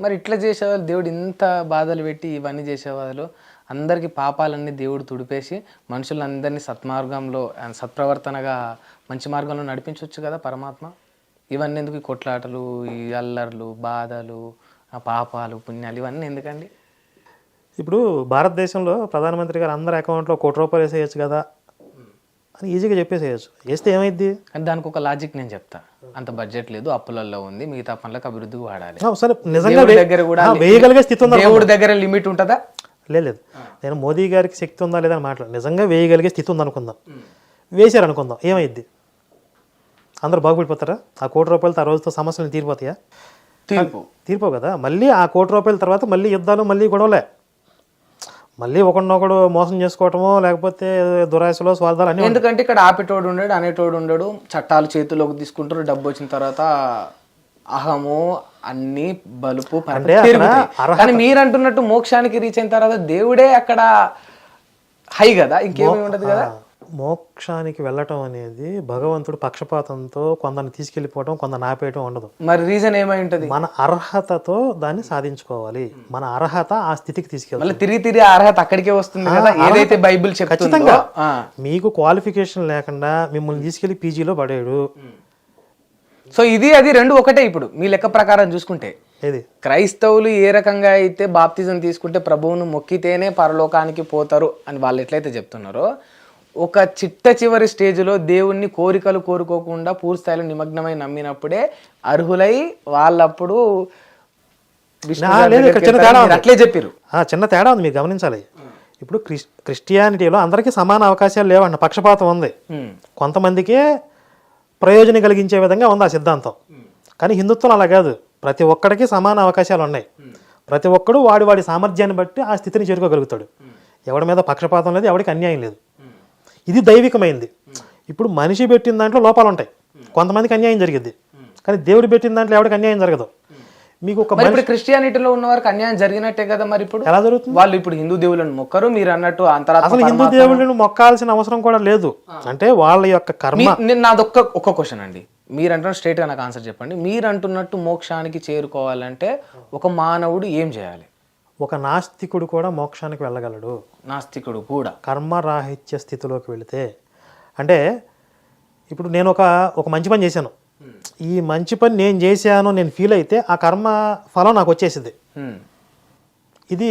మరి ఇట్లా చేసేవాళ్ళు దేవుడు ఇంత బాధలు పెట్టి ఇవన్నీ చేసేవాళ్ళు. అందరికీ పాపాలన్నీ దేవుడు తుడిపేసి మనుషులందరినీ సత్మార్గంలో సత్ప్రవర్తనగా మంచి మార్గంలో నడిపించవచ్చు కదా పరమాత్మ? ఇవన్నీ ఎందుకు ఈ కొట్లాటలు ఈ అల్లర్లు బాధలు పాపాలు పుణ్యాలు ఇవన్నీ ఎందుకండి? ఇప్పుడు భారతదేశంలో ప్రధానమంత్రి గారు అందరి అకౌంట్లో కోటి రూపాయలు వేసేయచ్చు కదా అని ఈజీగా చెప్పేసేయచ్చు. వేస్తే ఏమైద్ది? కానీ దానికి ఒక లాజిక్ నేను చెప్తా. అంత బడ్జెట్ లేదు అప్పులలో ఉంది మిగతా పనులకు అభివృద్ధికి వాడాలి. ఆ, సరే నిజంగా దగ్గర కూడా ఆ, వేయగలిగే స్థితి ఉందా దేవుడి దగ్గర లిమిట్ ఉంటుందా? లేదు నేను మోదీ గారికి శక్తి ఉందా లేదా అని మాట్లాడు నిజంగా వేయగలిగే స్థితి ఉందనుకుందాం వేశారు అనుకుందాం. ఏమైద్ది? అందరూ బాగుపడిపోతారా? ఆ కోటి రూపాయలతో ఆ రోజుతో సమస్యలు తీరిపోతాయా? తీర్పు. తీరిపోవు కదా. మళ్ళీ ఆ కోటి రూపాయల తర్వాత మళ్ళీ యుద్ధాలు మళ్ళీ గొడవలే. మళ్ళీ ఒకడినొకడు మోసం చేసుకోవటమో లేకపోతే దురాశలో స్వార్థాలు అన్నీ ఎందుకంటే ఇక్కడ ఆపేటోడు ఉండడు అనేటోడు ఉండడు. చట్టాలు చేతిలోకి తీసుకుంటారు డబ్బు వచ్చిన తర్వాత అహము అన్ని బలుపు. కానీ మీరు అంటున్నట్టు మోక్షానికి రీచ్ అయిన తర్వాత దేవుడే అక్కడ హై కదా ఇంకేమీ ఉండదు కదా? మోక్షానికి వెళ్ళటం అనేది భగవంతుడు పక్షపాతంతో కొందరిని తీసుకెళ్ళిపోవటం కొందరిని ఆపేయటం ఉండదు. మరి రీజన్ ఏమై ఉంటది? మన అర్హతతో దాన్ని సాధించుకోవాలి. మన అర్హత ఆ స్థితికి తీసుకెళ్తాం మళ్ళీ తిరిగి తిరిగి అర్హత అక్కడికే వస్తుంది కదా? ఏదైతే బైబిల్ చెప్తుందో. ఖచ్చితంగా. మీకు క్వాలిఫికేషన్ లేకుండా మిమ్మల్ని తీసుకెళ్ళి పీజీలో పడేయడు. సో ఇది అది రెండు ఒకటే ఇప్పుడు. మీ లెక్క ప్రకారం చూసుకుంటే. ఏది? క్రైస్తవులు ఏ రకంగా అయితే బాప్తిజం తీసుకుంటే ప్రభువును మొక్కితేనే పరలోకానికి పోతారు అని వాళ్ళు ఎట్లయితే చెప్తున్నారో ఒక చిట్ట చివరి స్టేజ్లో దేవుణ్ణి కోరికలు కోరుకోకుండా పూర్తి స్థాయిలో నిమగ్నమై నమ్మినప్పుడే అర్హులై వాళ్ళప్పుడు అట్లే చెప్పారు ఆ, చిన్న తేడా ఉంది మీరు గమనించాలి. ఇప్పుడు క్రిస్ క్రిస్టియానిటీలో అందరికీ సమాన అవకాశాలు లేవండి పక్షపాతం ఉంది. కొంతమందికే ప్రయోజనం కలిగించే విధంగా ఉంది ఆ సిద్ధాంతం. కానీ హిందుత్వం అలా కాదు. ప్రతి ఒక్కడికి సమాన అవకాశాలు ఉన్నాయి. ప్రతి ఒక్కడు వాడి వాడి సామర్థ్యాన్ని బట్టి ఆ స్థితిని చేరుకోగలుగుతాడు. ఎవడి మీద పక్షపాతం లేదు ఎవడికి అన్యాయం లేదు. ఇది దైవికమైంది. ఇప్పుడు మనిషి పెట్టిన దాంట్లో లోపాలు ఉంటాయి కొంతమందికి అన్యాయం జరిగింది కానీ దేవుడు పెట్టిన దాంట్లో ఎవడికి అన్యాయం జరగదు. మీకు ఒక ఇప్పుడు క్రిస్టియానిటీలో ఉన్న వారికి అన్యాయం జరిగినట్టే కదా మరి ఇప్పుడు? ఎలా జరుగుతుంది? వాళ్ళు ఇప్పుడు హిందూ దేవులను మొక్కరు మీరు అన్నట్టు అంతరాత్మ అసలు హిందూ దేవుళ్ళను మొక్కాల్సిన అవసరం కూడా లేదు. అంటే వాళ్ళ యొక్క కర్మ. నాదొక్క ఒక్క క్వశ్చన్ అండి. మీరు అంటున్న స్ట్రైట్గా నాకు ఆన్సర్ చెప్పండి. మీరు అంటున్నట్టు మోక్షానికి చేరుకోవాలంటే ఒక మానవుడు ఏం చేయాలి? ఒక నాస్తికుడు కూడా మోక్షానికి వెళ్ళగలడు. నాస్తికుడు కూడా. కర్మరాహిత్య స్థితిలోకి వెళితే అంటే ఇప్పుడు నేను ఒక ఒక మంచి పని చేశాను. ఈ మంచి పని నేను చేశాను నేను ఫీల్ అయితే ఆ కర్మ ఫలం నాకు వచ్చేసింది. హ్మ్. ఇది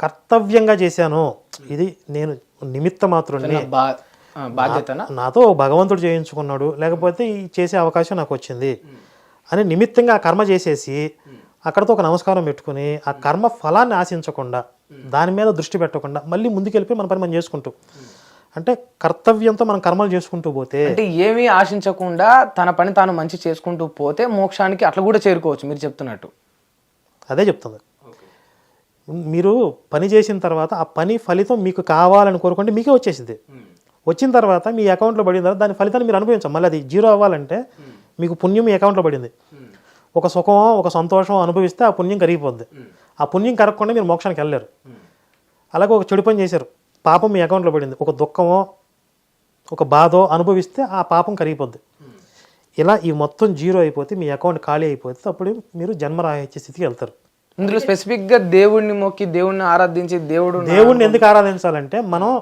కర్తవ్యంగా చేశాను. ఇది నేను నిమిత్త మాత్రుడిని నా బా ఆ, బాధ్యతనా? నాతో భగవంతుడు చేయించుకున్నాడు. లేకపోతే ఈ చేసే అవకాశం నాకు వచ్చింది. అని నిమిత్తంగా ఆ కర్మ చేసేసి అక్కడతో ఒక నమస్కారం పెట్టుకుని ఆ కర్మ ఫలాన్ని ఆశించకుండా దాని మీద దృష్టి పెట్టకుండా మళ్ళీ ముందుకెళ్ళిపోయి మన పని మనం చేసుకుంటూ. అంటే కర్తవ్యంతో మనం కర్మలు చేసుకుంటూ పోతే అంటే ఏమీ ఆశించకుండా తన పని తాను మంచి చేసుకుంటూ పోతే మోక్షానికి అట్లా కూడా చేరుకోవచ్చు మీరు చెప్తున్నట్టు. అదే చెప్తుంది. మీరు పని చేసిన తర్వాత ఆ పని ఫలితం మీకు కావాలని కోరుకుంటే మీకే వచ్చేసింది వచ్చిన తర్వాత మీ అకౌంట్లో పడిన తర్వాత దాని ఫలితాన్ని మీరు అనుభవించాలి మళ్ళీ అది జీరో అవ్వాలంటే మీకు పుణ్యం మీ అకౌంట్లో పడింది. ఒక సుఖం ఒక సంతోషం అనుభవిస్తే ఆ పుణ్యం కరిగిపోద్ది. ఆ పుణ్యం కరగకుండా మీరు మోక్షానికి వెళ్ళలేరు. అలాగే ఒక చెడు పని చేశారు. పాపం మీ అకౌంట్లో పడింది. ఒక దుఃఖమో ఒక బాధో అనుభవిస్తే ఆ పాపం కరిగిపోద్ది. ఇలా ఈ మొత్తం జీరో అయిపోతే మీ అకౌంట్ ఖాళీ అయిపోతే అప్పుడు మీరు జన్మరాహిత్య స్థితికి వెళ్తారు. ఇందులో స్పెసిఫిక్గా దేవుణ్ణి మొక్కి దేవుణ్ణి ఆరాధించి దేవుడు నా- దేవుణ్ణి ఎందుకు ఆరాధించాలంటే మనం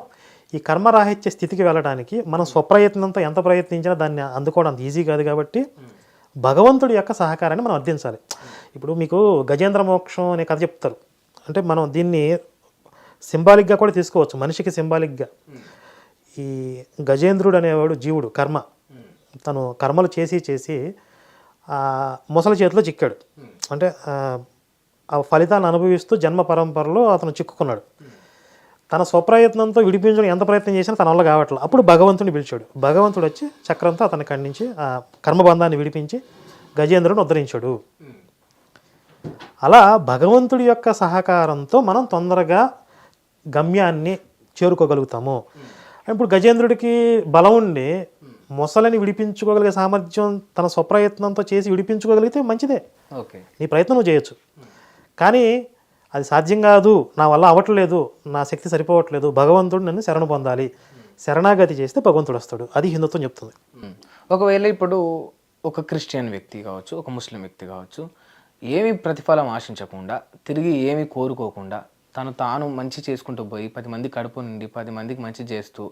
ఈ కర్మరాహిత్య స్థితికి వెళ్ళడానికి మనం స్వప్రయత్నంతో ఎంత ప్రయత్నించినా దాన్ని అందుకోవడం అంత ఈజీ కాదు కాబట్టి భగవంతుడి యొక్క సహకారాన్ని మనం అర్థించాలి. ఇప్పుడు మీకు గజేంద్ర మోక్షం అనే కథ చెప్తారు. అంటే మనం దీన్ని సింబాలిక్గా కూడా తీసుకోవచ్చు మనిషికి సింబాలిక్గా. ఈ గజేంద్రుడు అనేవాడు జీవుడు కర్మ. తను కర్మలు చేసి చేసి ముసలి చేతిలో చిక్కాడు. అంటే ఆ, ఫలితాన్ని అనుభవిస్తూ జన్మ పరంపరలో అతను చిక్కుకున్నాడు. తన స్వప్రయత్నంతో విడిపించడం ఎంత ప్రయత్నం చేసినా తన వల్ల కావట్లేదు అప్పుడు భగవంతుని పిలిచాడు. భగవంతుడు వచ్చి చక్రంతో అతని ఖండించి ఆ కర్మబంధాన్ని విడిపించి గజేంద్రుని ఉద్ధరించాడు. అలా భగవంతుడి యొక్క సహకారంతో మనం తొందరగా గమ్యాన్ని చేరుకోగలుగుతాము. ఇప్పుడు గజేంద్రుడికి బలం ఉండి మొసలని విడిపించుకోగలిగే సామర్థ్యం తన స్వప్రయత్నంతో చేసి విడిపించుకోగలిగితే మంచిదే. ఓకే. నీ ప్రయత్నం నువ్వు చేయొచ్చు. కానీ అది సాధ్యం కాదు నా వల్ల అవ్వట్లేదు నా శక్తి సరిపోవట్లేదు భగవంతుడు నన్ను శరణు పొందాలి. శరణాగతి చేస్తే భగవంతుడు వస్తాడు. అది హిందుత్వం చెప్తుంది. ఒకవేళ ఇప్పుడు ఒక క్రిస్టియన్ వ్యక్తి కావచ్చు ఒక ముస్లిం వ్యక్తి కావచ్చు ఏమి ప్రతిఫలం ఆశించకుండా తిరిగి ఏమి కోరుకోకుండా తను తాను మంచి చేసుకుంటూ పోయి పది మంది కడుపు నుండి పది మందికి మంచి చేస్తూ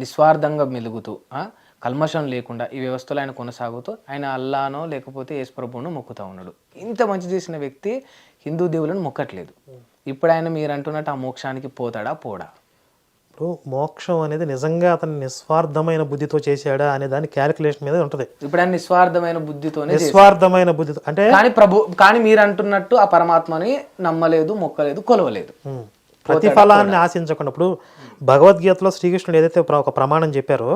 నిస్వార్థంగా మెలుగుతూ కల్మషం లేకుండా ఈ వ్యవస్థలో ఆయన కొనసాగుతూ ఆయన అల్లానో లేకపోతే యేసుప్రభువును మొక్కుతూ ఉన్నాడు. ఇంత మంచి చేసిన వ్యక్తి హిందూ దేవులను మొక్కట్లేదు. ఇప్పుడు ఆయన మీరు అంటున్నట్టు ఆ మోక్షానికి పోతాడా? పోడా? ఇప్పుడు మోక్షం అనేది నిజంగా అతను నిస్వార్థమైన బుద్ధితో చేశాడా అనే దాని క్యాలిక్యులేషన్ మీద ఉంటుంది. ఇప్పుడు ఆయన నిస్వార్థమైన బుద్ధితోనే చేశాడు. నిస్వార్థమైన బుద్ధితో అంటే కానీ ప్రభు కానీ మీరు అంటున్నట్టు ఆ పరమాత్మని నమ్మలేదు మొక్కలేదు కొలవలేదు. ప్రతిఫలాన్ని ఆశించకుండా ఇప్పుడు భగవద్గీతలో శ్రీకృష్ణుడు ఏదైతే ఒక ప్రమాణం చెప్పారో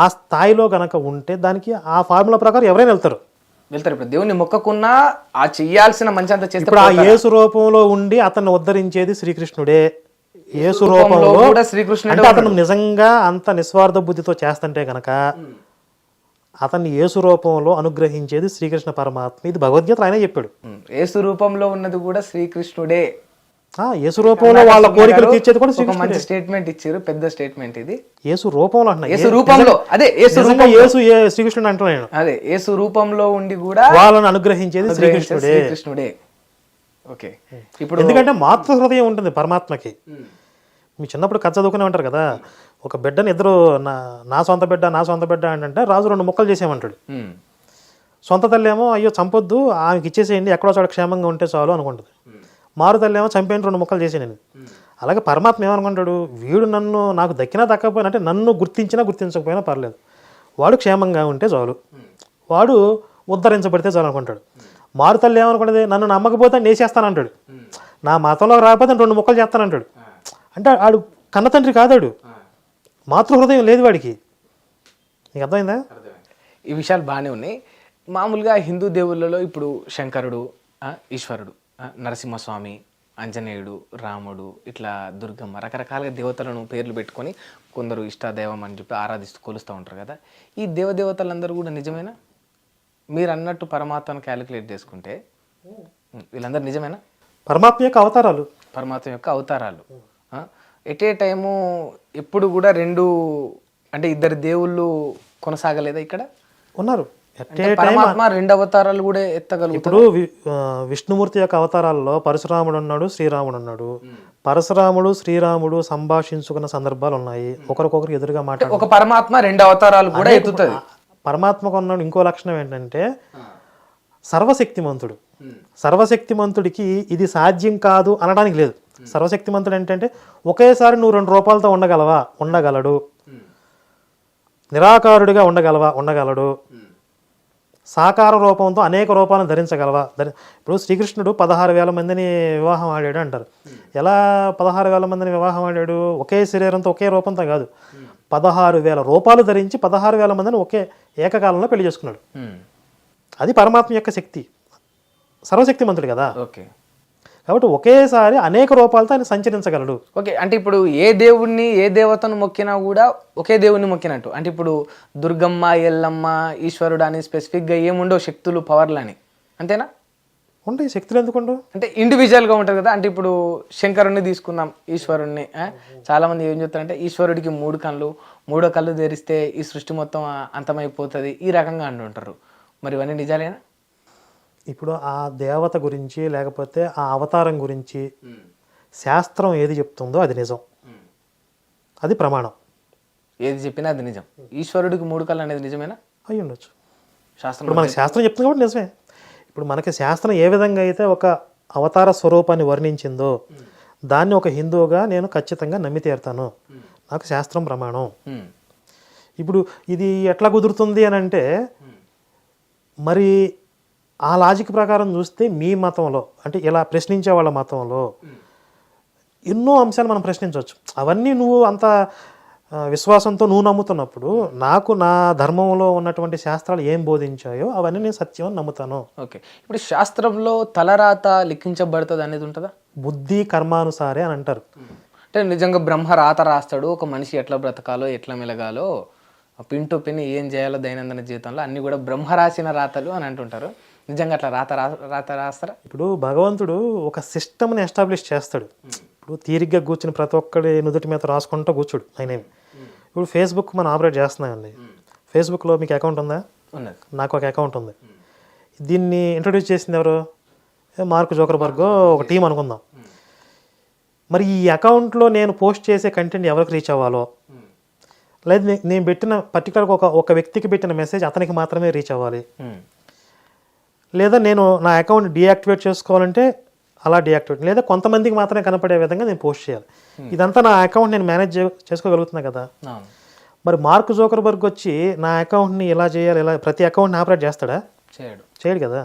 ఆ స్థాయిలో గనక ఉంటే దానికి ఆ ఫార్ములా ప్రకారం ఎవరైనా వెళ్తారు. వెళ్తారు. ఇప్పుడు దేవుని మొక్కకున్నా ఆ చెయ్యాల్సిన మంచి అంత చేస్తే ఇప్పుడు ఆ యేసు రూపంలో ఉండి అతన్ని ఉద్ధరించేది శ్రీకృష్ణుడే. యేసు రూపంలో కూడా శ్రీకృష్ణుడే అంటే అతను నిజంగా అంత నిస్వార్థ బుద్ధితో చేస్తుంటే గనక అతన్ని యేసు రూపంలో అనుగ్రహించేది శ్రీకృష్ణ పరమాత్మ. ఇది భగవద్గీత ఆయనే చెప్పాడు. యేసు రూపంలో ఉన్నది కూడా శ్రీకృష్ణుడే. యేసు రూపంలో వాళ్ళ కోరికలు తీర్చేది కూడా మంచి స్టేట్మెంట్ ఇచ్చారు పెద్ద స్టేట్మెంట్ ఇది. యేసు రూపంలో అంటున్నా. యేసు రూపంలో అదే యేసు యేసు శ్రీకృష్ణుడు అంటున్నాను అదే యేసు రూపంలో ఉండి కూడా వాళ్ళని అనుగ్రహించేది శ్రీకృష్ణుడే. శ్రీకృష్ణుడే. ఓకే. ఇప్పుడు ఎందుకంటే మాతృ హృదయం ఉంటుంది పరమాత్మకి. మీ చిన్నప్పుడు కథ చదువుకునే ఉంటారు కదా ఒక బిడ్డని ఇద్దరు నా నా సొంత బిడ్డ నా సొంత బిడ్డ అంటే రాజు రెండు ముక్కలు చేసేయమంటాడు. సొంత తల్లి ఏమో అయ్యో చంపొద్దు ఆమెకి ఇచ్చేసేయండి ఎక్కడో చోట క్షేమంగా ఉంటే చాలు అనుకుంటుంది. మారు తల్లి ఏమో చంపేయండి రెండు ముక్కలు చేసేయండి అలాగే పరమాత్మ ఏమనుకుంటాడు వీడు నన్ను నాకు దక్కినా దక్కకపోయినా అంటే నన్ను గుర్తించినా గుర్తించకపోయినా పర్లేదు. వాడు క్షేమంగా ఉంటే చాలు. వాడు ఉద్ధరించబడితే చాలు అనుకుంటాడు. మారు తల్లి ఏమనుకుంటుంది నన్ను నమ్మకపోతే నేను వేసేస్తానంటాడు నా మతంలో రాకపోతే రెండు ముక్కలు చేస్తానంటాడు. అంటే ఆడు కన్న తండ్రి కాదాడు మాతృహృదయం లేదు వాడికి. నీకు అర్థమైందా? ఈ విషయాలు బాగానే ఉన్నాయి. మామూలుగా హిందూ దేవుళ్ళలో ఇప్పుడు శంకరుడు ఈశ్వరుడు నరసింహస్వామి ఆంజనేయుడు రాముడు ఇట్లా దుర్గమ్మ రకరకాలుగా దేవతలను పేర్లు పెట్టుకొని కొందరు ఇష్టదైవం అని చెప్పి ఆరాధిస్తూ కొలుస్తూ ఉంటారు కదా. ఈ దేవదేవతలందరూ కూడా నిజమేనా? మీరు అన్నట్టు పరమాత్మను క్యాలిక్యులేట్ చేసుకుంటే వీళ్ళందరూ నిజమేనా? పరమాత్మ యొక్క అవతారాలు. పరమాత్మ యొక్క అవతారాలు. ఎట్ ఏ టైము ఎప్పుడు కూడా రెండు అంటే ఇద్దరు దేవుళ్ళు కొనసాగలేదా ఇక్కడ? ఉన్నారు. పరమాత్మ రెండు అవతారాలు కూడా ఎత్తగలుగుతారు ఇప్పుడు విష్ణుమూర్తి యొక్క అవతారాల్లో పరశురాముడు ఉన్నాడు శ్రీరాముడు ఉన్నాడు. పరశురాముడు శ్రీరాముడు సంభాషించుకున్న సందర్భాలు ఉన్నాయి. ఒకరికొకరు ఎదురుగా మాట్లాడు ఒక పరమాత్మ రెండు అవతారాలు కూడా ఎత్తుతుంది. పరమాత్మకు ఉన్న ఇంకో లక్షణం ఏంటంటే సర్వశక్తిమంతుడు. సర్వశక్తిమంతుడికి ఇది సాధ్యం కాదు అనడానికి లేదు. సర్వశక్తిమంతుడు ఏంటంటే ఒకేసారి నువ్వు రెండు రూపాయలతో ఉండగలవా? ఉండగలడు. నిరాకారుడిగా ఉండగలవా? ఉండగలడు. సాకార రూపంతో అనేక రూపాలను ధరించగలవా? ధరి ఇప్పుడు శ్రీకృష్ణుడు పదహారు వేల మందిని వివాహం ఆడాడు అంటారు. ఎలా పదహారు వేల మందిని వివాహం ఆడాడు? ఒకే శరీరంతో ఒకే రూపంతో కాదు. పదహారు వేల రూపాలు ధరించి పదహారు వేల మందిని ఒకే ఏకకాలంలో పెళ్ళి చేసుకున్నాడు. అది పరమాత్మ యొక్క శక్తి. సర్వశక్తిమంతుడు కదా. ఓకే. కాబట్టి ఒకేసారి అనేక రూపాలతో ఆయన సంచరించగలడు. ఓకే అంటే ఇప్పుడు ఏ దేవుణ్ణి ఏ దేవతను మొక్కినా కూడా ఒకే దేవుణ్ణి మొక్కినట్టు. అంటే ఇప్పుడు దుర్గమ్మ ఎల్లమ్మ ఈశ్వరుడు అని స్పెసిఫిక్గా ఏముండవు? శక్తులు పవర్లు అని. అంతేనా? ఉంటాయి శక్తులు ఎందుకుండు అంటే ఇండివిజువల్గా ఉంటుంది కదా అంటే ఇప్పుడు శంకరుణ్ణి తీసుకుందాం ఈశ్వరుణ్ణి ఆ? చాలా మంది ఏం చెప్తారంటే ఈశ్వరుడికి మూడు కళ్ళు మూడో కళ్ళు తెరిస్తే ఈ సృష్టి మొత్తం అంతమైపోతుంది ఈ రకంగా అంటుంటారు. మరి ఇవన్నీ నిజాలేనా? ఇప్పుడు ఆ దేవత గురించి లేకపోతే ఆ అవతారం గురించి శాస్త్రం ఏది చెప్తుందో అది నిజం. అది ప్రమాణం. ఏది చెప్పినా అది నిజం. ఈశ్వరుడికి మూడు కళ్ళు అనేది నిజమేనా? అయి ఉండొచ్చు. శాస్త్రం ఇప్పుడు మనకి శాస్త్రం చెప్తుంది కాబట్టి నిజమే. ఇప్పుడు మనకి శాస్త్రం ఏ విధంగా అయితే ఒక అవతార స్వరూపాన్ని వర్ణించిందో దాన్ని ఒక హిందువుగా నేను ఖచ్చితంగా నమ్మి తీరుతాను నాకు శాస్త్రం ప్రమాణం. ఇప్పుడు ఇది ఎట్లా కుదురుతుంది అని అంటే మరి ఆ లాజిక్ ప్రకారం చూస్తే మీ మతంలో అంటే ఇలా ప్రశ్నించే వాళ్ళ మతంలో ఎన్నో అంశాలు మనం ప్రశ్నించవచ్చు. అవన్నీ నువ్వు అంత విశ్వాసంతో నువ్వు నమ్ముతున్నప్పుడు నాకు నా ధర్మంలో ఉన్నటువంటి శాస్త్రాలు ఏం బోధించాయో అవన్నీ నేను సత్యం అని నమ్ముతాను. ఓకే. ఇప్పుడు శాస్త్రంలో తలరాత లిఖించబడుతుంది అనేది ఉంటుందా? బుద్ధి కర్మానుసారే అని అంటారు. అంటే నిజంగా బ్రహ్మ రాత రాస్తాడు ఒక మనిషి ఎట్లా బ్రతకాలో ఎట్లా మెలగాలో పిన్ టు పిన్ ఏం చేయాలో దైనందిన జీవితంలో అన్ని కూడా బ్రహ్మ రాసిన రాతలు అని అంటుంటారు. నిజంగా అట్లా రాత రాత రాస్తారా? ఇప్పుడు భగవంతుడు ఒక సిస్టమ్ని ఎస్టాబ్లిష్ చేస్తాడు. ఇప్పుడు తీరిగ్గా కూర్చుని ప్రతి ఒక్కడి నుదుటి మీద రాసుకుంటూ కూర్చోడు ఆయన ఇప్పుడు ఫేస్బుక్ మనం ఆపరేట్ చేస్తున్నామండి ఫేస్బుక్లో మీకు అకౌంట్ ఉందా? ఉన్నది. నాకు ఒక అకౌంట్ ఉంది. దీన్ని ఇంట్రొడ్యూస్ చేసింది ఎవరు? మార్క్ జోకర్బర్గ్ ఒక టీం అనుకుందాం. మరి ఈ అకౌంట్లో నేను పోస్ట్ చేసే కంటెంట్ ఎవరికి రీచ్ అవ్వాలో? లేదా నేను పెట్టిన పర్టికులర్ ఒక ఒక వ్యక్తికి పెట్టిన మెసేజ్ అతనికి మాత్రమే రీచ్ అవ్వాలి. లేదా నేను నా అకౌంట్ డీయాక్టివేట్ చేసుకోవాలంటే అలా డీయాక్టివేట్ లేదా కొంతమందికి మాత్రమే కనపడే విధంగా నేను పోస్ట్ చేయాలి. ఇదంతా నా అకౌంట్ నేను మేనేజ్ చేసుకోగలుగుతున్నా కదా? మరి మార్క్ జోకర్బర్గ్ వచ్చి నా అకౌంట్ని ఇలా చేయాలి ఇలా ప్రతి అకౌంట్ని ఆపరేట్ చేస్తాడా? చేయడు. చేయడు కదా?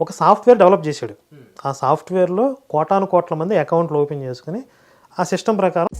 ఒక సాఫ్ట్వేర్ డెవలప్ చేశాడు. ఆ సాఫ్ట్వేర్లో కోటాను కోట్ల మంది అకౌంట్లు ఓపెన్ చేసుకుని ఆ సిస్టమ్ ప్రకారం